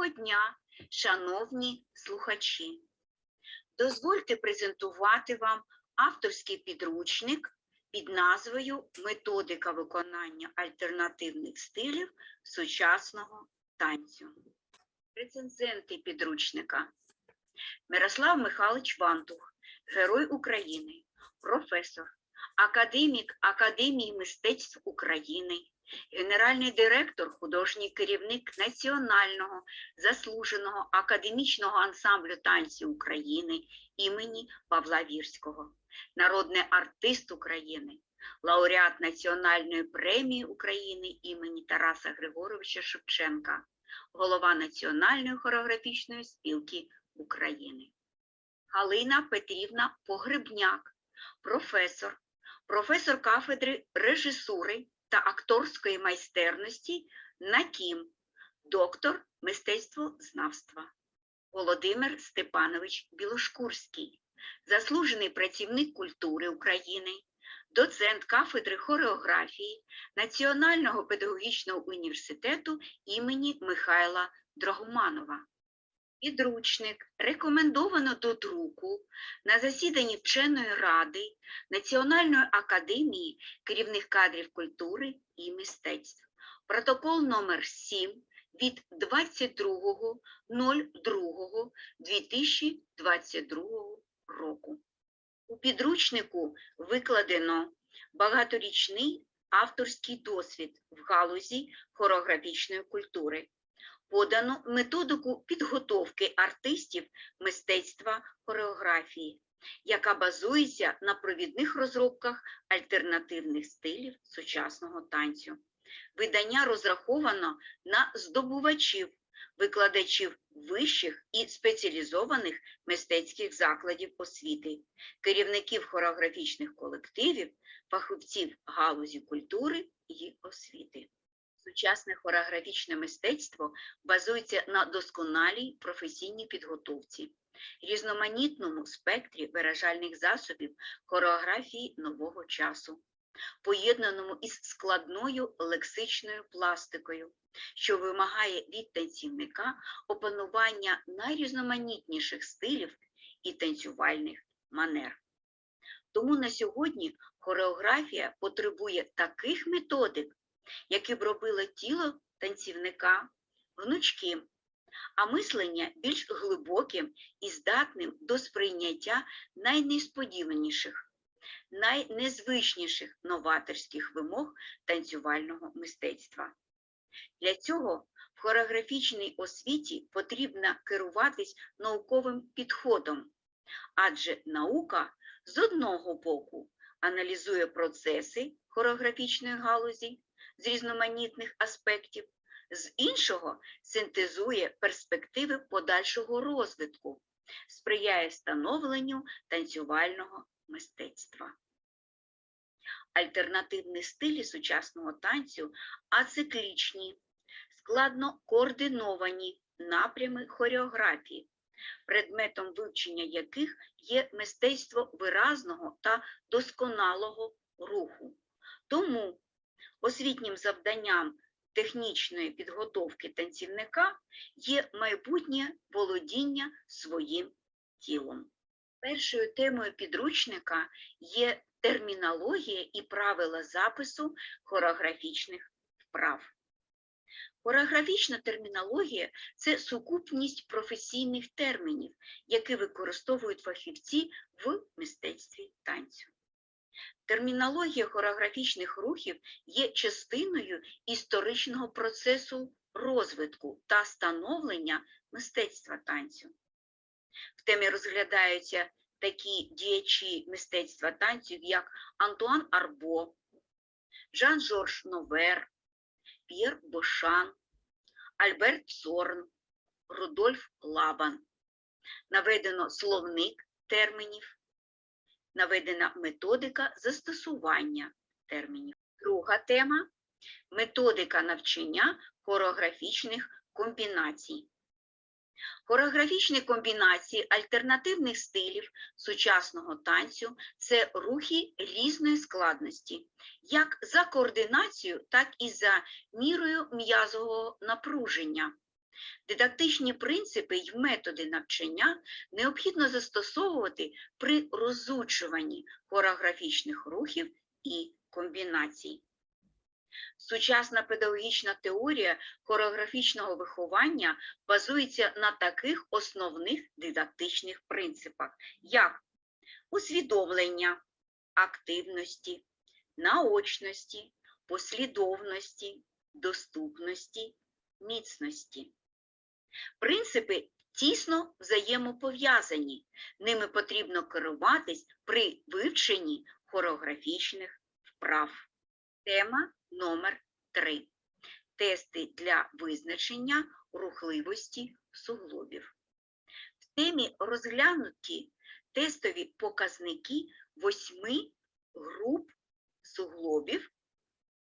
Доброго дня, шановні слухачі! Дозвольте презентувати вам авторський підручник під назвою Методика виконання альтернативних стилів сучасного танцю. Рецензенти підручника Мирослав Михайлович Вантух, Герой України, професор, академік Академії мистецтв України, генеральний директор, художній керівник Національного заслуженого академічного ансамблю танців України імені Павла Вірського, народний артист України, лауреат Національної премії України імені Тараса Григоровича Шевченка, голова Національної хореографічної спілки України. Галина Петрівна Погребняк, професор, професор кафедри режисури та акторської майстерності НАКІМ, доктор мистецтвознавства. Володимир Степанович Білошкурський, заслужений працівник культури України, доцент кафедри хореографії Національного педагогічного університету імені Михайла Драгоманова. Підручник рекомендовано до друку на засіданні вченої ради Національної академії керівних кадрів культури і мистецтв. Протокол номер 7 від 22.02.2022 року. У підручнику викладено багаторічний авторський досвід в галузі хореографічної культури подано методику підготовки артистів мистецтва хореографії, яка базується на провідних розробках альтернативних стилів сучасного танцю. Видання розраховано на здобувачів, викладачів вищих і спеціалізованих мистецьких закладів освіти, керівників хореографічних колективів, фахівців галузі культури і освіти. Сучасне хореографічне мистецтво базується на досконалій професійній підготовці, різноманітному спектрі виражальних засобів хореографії нового часу, поєднаному із складною лексичною пластикою, що вимагає від танцівника опанування найрізноманітніших стилів і танцювальних манер. Тому на сьогодні хореографія потребує таких методик, які б робили тіло танцівника гнучким, а мислення більш глибоким і здатним до сприйняття найнесподіваніших, найнезвичніших новаторських вимог танцювального мистецтва. Для цього в хореографічній освіті потрібно керуватись науковим підходом, адже наука з одного боку аналізує процеси хореографічної галузі, з різноманітних аспектів, з іншого синтезує перспективи подальшого розвитку, сприяє становленню танцювального мистецтва. Альтернативні стилі сучасного танцю ациклічні, складно координовані напрями хореографії, предметом вивчення яких є мистецтво виразного та досконалого руху. Тому освітнім завданням технічної підготовки танцівника є майбутнє володіння своїм тілом. Першою темою підручника є термінологія і правила запису хореографічних вправ. Хореографічна термінологія це сукупність професійних термінів, які використовують фахівці в мистецтві танцю. Термінологія хореографічних рухів є частиною історичного процесу розвитку та становлення мистецтва танцю. В темі розглядаються такі діячі мистецтва танцю, як Антуан Арбо, Жан-Жорж Новер, П'єр Бошан, Альберт Сорн, Рудольф Лабан. Наведено словник термінів наведена методика застосування термінів. Друга тема методика навчання хореографічних комбінацій. Хореографічні комбінації альтернативних стилів сучасного танцю це рухи різної складності, як за координацією, так і за мірою м'язового напруження. Дидактичні принципи й методи навчання необхідно застосовувати при розучуванні хореографічних рухів і комбінацій. Сучасна педагогічна теорія хореографічного виховання базується на таких основних дидактичних принципах, як усвідомлення активності, наочності, послідовності, доступності, міцності. Принципи тісно взаємопов'язані, ними потрібно керуватись при вивченні хореографічних вправ. Тема номер 3. Тести для визначення рухливості суглобів. В темі розглянуті тестові показники восьми груп суглобів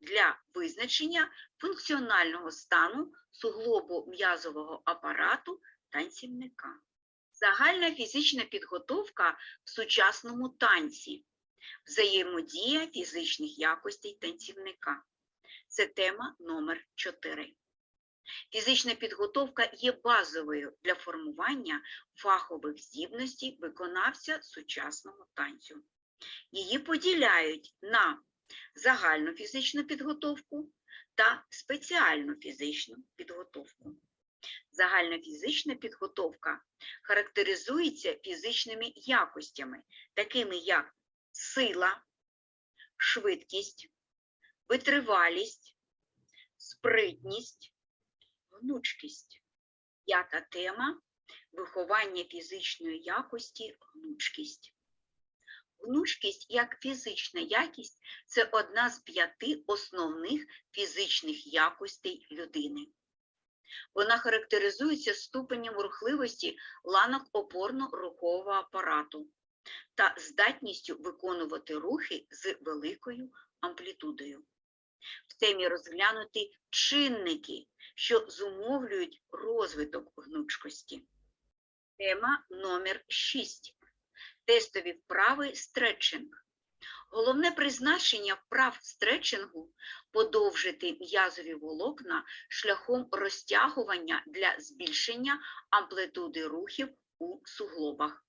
для визначення функціонального стану суглобо-м'язового апарату танцівника. Загальна фізична підготовка в сучасному танці. Взаємодія фізичних якостей танцівника. Це тема номер 4. Фізична підготовка є базовою для формування фахових здібностей виконавця сучасного танцю. Її поділяють на загальну фізичну підготовку та спеціальну фізичну підготовку. Загальна фізична підготовка характеризується фізичними якостями, такими як сила, швидкість, витривалість, спритність, гнучкість. П'ята тема виховання фізичної якості гнучкість. Гнучкість як фізична якість це одна з п'яти основних фізичних якостей людини. Вона характеризується ступенем рухливості ланок опорно-рухового апарату та здатністю виконувати рухи з великою амплітудою. В темі розглянуті чинники, що зумовлюють розвиток гнучкості. Тема номер 6. Тестові вправи стретчинг. Головне призначення вправ стретчингу – подовжити м'язові волокна шляхом розтягування для збільшення амплитуди рухів у суглобах.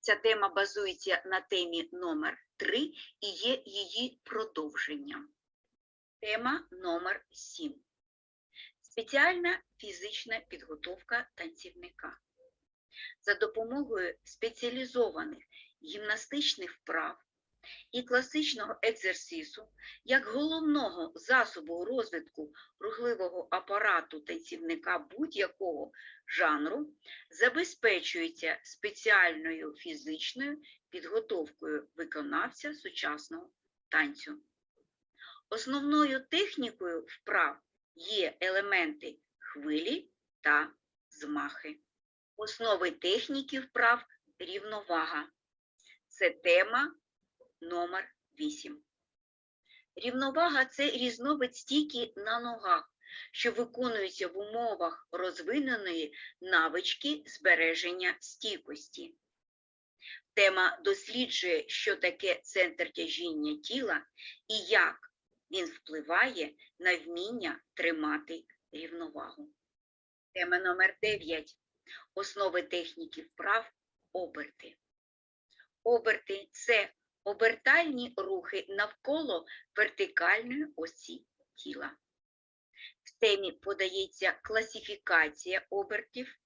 Ця тема базується на темі номер 3 і є її продовженням. Тема номер 7. Спеціальна фізична підготовка танцівника. За допомогою спеціалізованих гімнастичних вправ і класичного екзерсису як головного засобу розвитку рухливого апарату танцівника будь-якого жанру забезпечується спеціальною фізичною підготовкою виконавця сучасного танцю. Основною технікою вправ є елементи хвилі та змахи. Основи техніки вправ рівновага. Це тема номер 8. Рівновага це різновид стійки на ногах, що виконується в умовах розвиненої навички збереження стійкості. Тема досліджує, що таке центр тяжіння тіла і як він впливає на вміння тримати рівновагу. Тема номер 9. Основи техніки вправ оберти. Оберти це обертальні рухи навколо вертикальної осі тіла. В темі подається класифікація обертів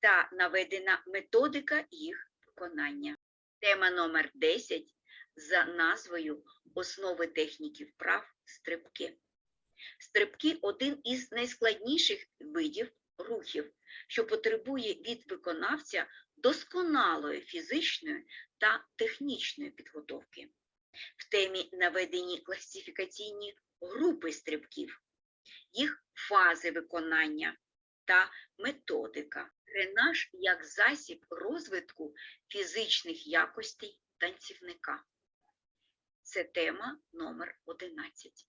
та наведена методика їх виконання. Тема номер 10 за назвою Основи техніки вправ стрибки. Стрибки один із найскладніших видів рухів, що потребує від виконавця досконалої фізичної та технічної підготовки. В темі наведені класифікаційні групи стрибків, їх фази виконання та методика. Тренаж як засіб розвитку фізичних якостей танцівника. Це тема номер 11.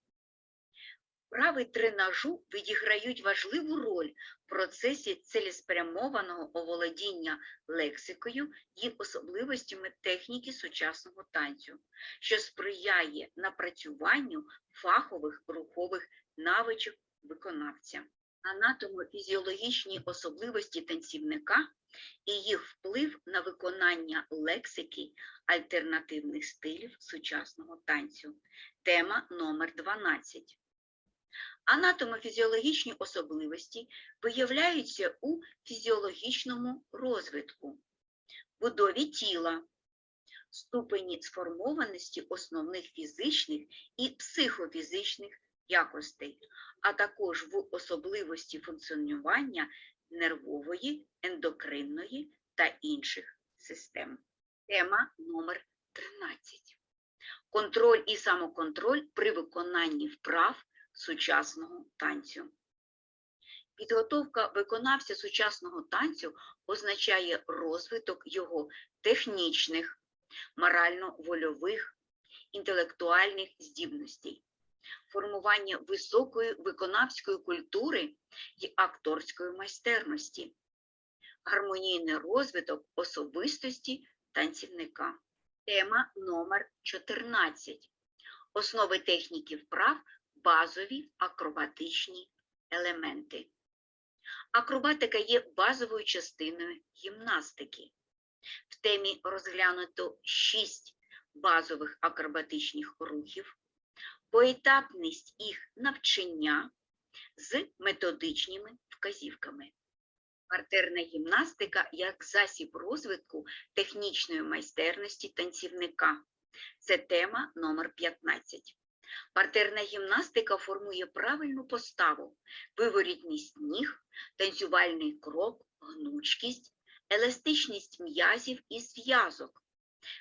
Вправи тренажу відіграють важливу роль в процесі цілеспрямованого оволодіння лексикою і особливостями техніки сучасного танцю, що сприяє напрацюванню фахових рухових навичок виконавця. анатомо-фізіологічні особливості танцівника і їх вплив на виконання лексики альтернативних стилів сучасного танцю. Тема номер 12. Анатомо-фізіологічні особливості виявляються у фізіологічному розвитку, будові тіла, ступені сформованості основних фізичних і психофізичних якостей, а також в особливості функціонування нервової, ендокринної та інших систем. Тема номер 13. Контроль і самоконтроль при виконанні вправ сучасного танцю. Підготовка виконавця сучасного танцю означає розвиток його технічних, морально-вольових, інтелектуальних здібностей, формування високої виконавської культури і акторської майстерності, гармонійний розвиток особистості танцівника. Тема номер 14. Основи техніки вправ базові акробатичні елементи. Акробатика є базовою частиною гімнастики. В темі розглянуто шість базових акробатичних рухів, поетапність їх навчання з методичними вказівками. Партерна гімнастика як засіб розвитку технічної майстерності танцівника. Це тема номер 15. Партерна гімнастика формує правильну поставу, виворітність ніг, танцювальний крок, гнучкість, еластичність м'язів і зв'язок.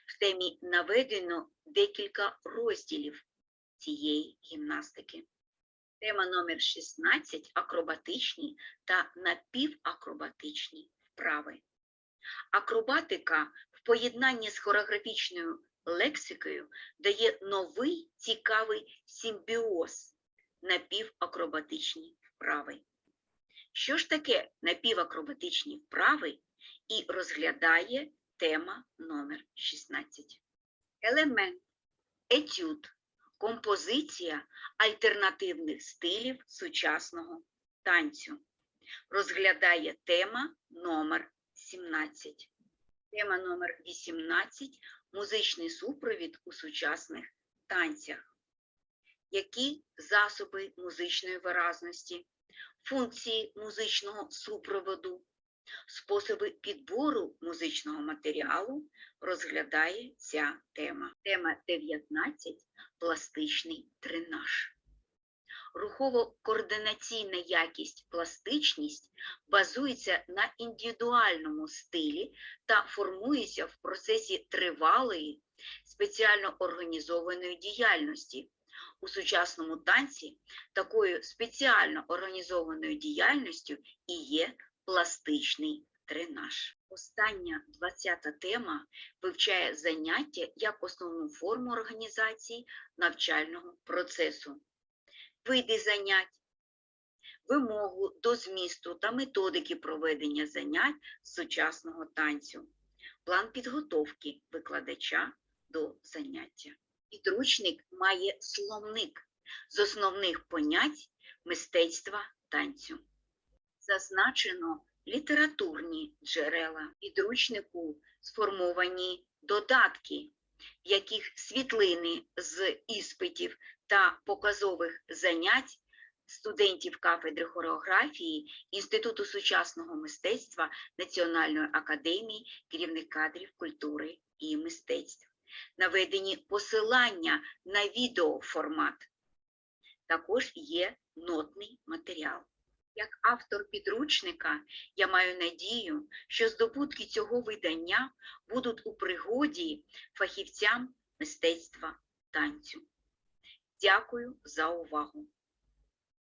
В темі наведено декілька розділів цієї гімнастики. Тема номер 16 акробатичні та напівакробатичні вправи. Акробатика в поєднанні з хореографічною лексикою дає новий цікавий симбіоз напівакробатичні вправи. Що ж таке напівакробатичні вправи і розглядає тема номер 16. Елемент, етюд, композиція альтернативних стилів сучасного танцю. Розглядає тема номер 17. Тема номер 18 музичний супровід у сучасних танцях. Які засоби музичної виразності, функції музичного супроводу, способи підбору музичного матеріалу розглядає ця тема. Тема 19 пластичний тренаж. Рухово-координаційна якість, пластичність базується на індивідуальному стилі та формується в процесі тривалої, спеціально організованої діяльності. У сучасному танці такою спеціально організованою діяльністю і є пластичний тренаж. Остання 20-та тема вивчає заняття як основну форму організації навчального процесу види занять, вимогу до змісту та методики проведення занять сучасного танцю, план підготовки викладача до заняття. Підручник має словник з основних понять мистецтва танцю. Зазначено літературні джерела підручнику сформовані додатки, в яких світлини з іспитів та показових занять студентів кафедри хореографії Інституту сучасного мистецтва Національної академії керівних кадрів культури і мистецтв. Наведені посилання на відеоформат. Також є нотний матеріал. Як автор підручника, я маю надію, що здобутки цього видання будуть у пригоді фахівцям мистецтва танцю. Дякую за увагу!